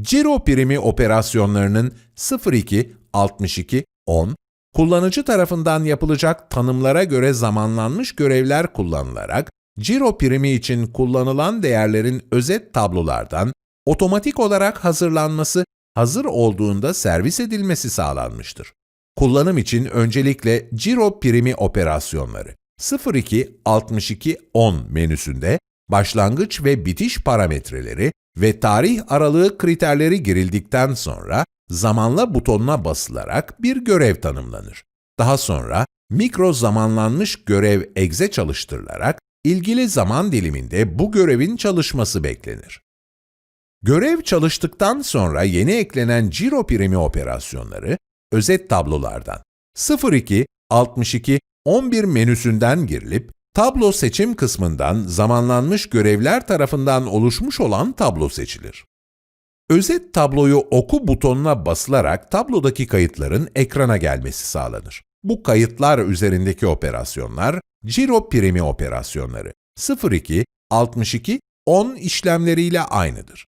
Ciro primi operasyonlarının 02, 62, 10, kullanıcı tarafından yapılacak tanımlara göre zamanlanmış görevler kullanılarak, ciro primi için kullanılan değerlerin özet tablolardan otomatik olarak hazırlanması, hazır olduğunda servis edilmesi sağlanmıştır. Kullanım için öncelikle ciro primi operasyonları 02 62 10 menüsünde başlangıç ve bitiş parametreleri ve tarih aralığı kriterleri girildikten sonra zamanla butonuna basılarak bir görev tanımlanır. Daha sonra mikro zamanlanmış görev egze çalıştırılarak ilgili zaman diliminde bu görevin çalışması beklenir. Görev çalıştıktan sonra yeni eklenen ciro primi operasyonları özet tablolardan 02, 62, 11 menüsünden girilip tablo seçim kısmından zamanlanmış görevler tarafından oluşmuş olan tablo seçilir. Özet tabloyu oku butonuna basılarak tablodaki kayıtların ekrana gelmesi sağlanır. Bu kayıtlar üzerindeki operasyonlar ciro primi operasyonları 02, 62, 10 işlemleriyle aynıdır.